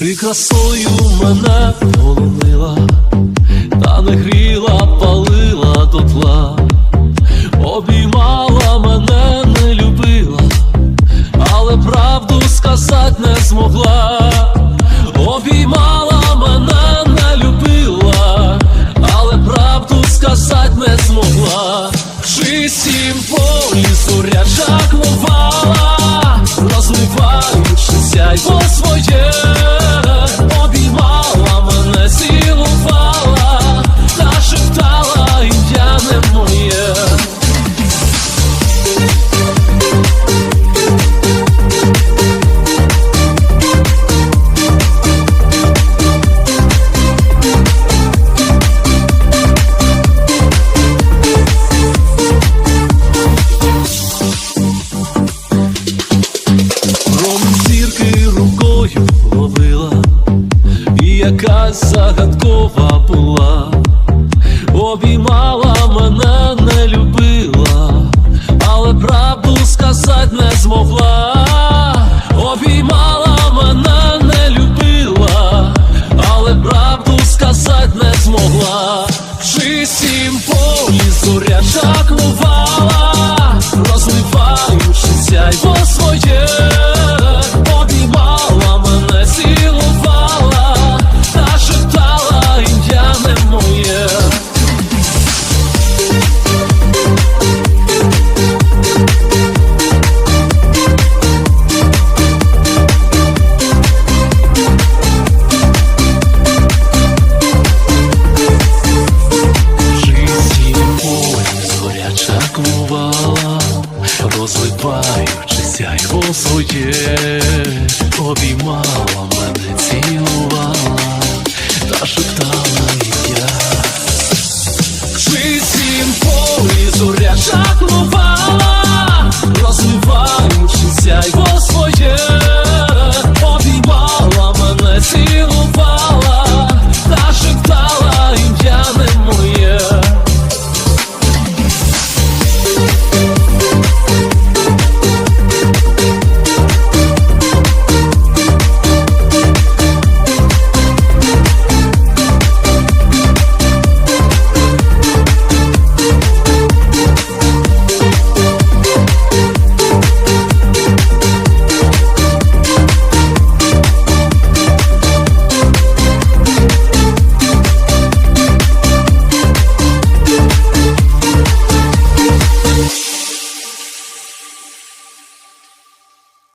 Ти красою мене полонила, та не гріла, палила дотла, обіймала мене, не любила, але правду сказать не змогла, обіймала мене, не любила, але правду сказать не змогла. В чистім полі зоря чаклувала, якась загадкова була, обіймала Сяйво своє обіймала мене цілувала.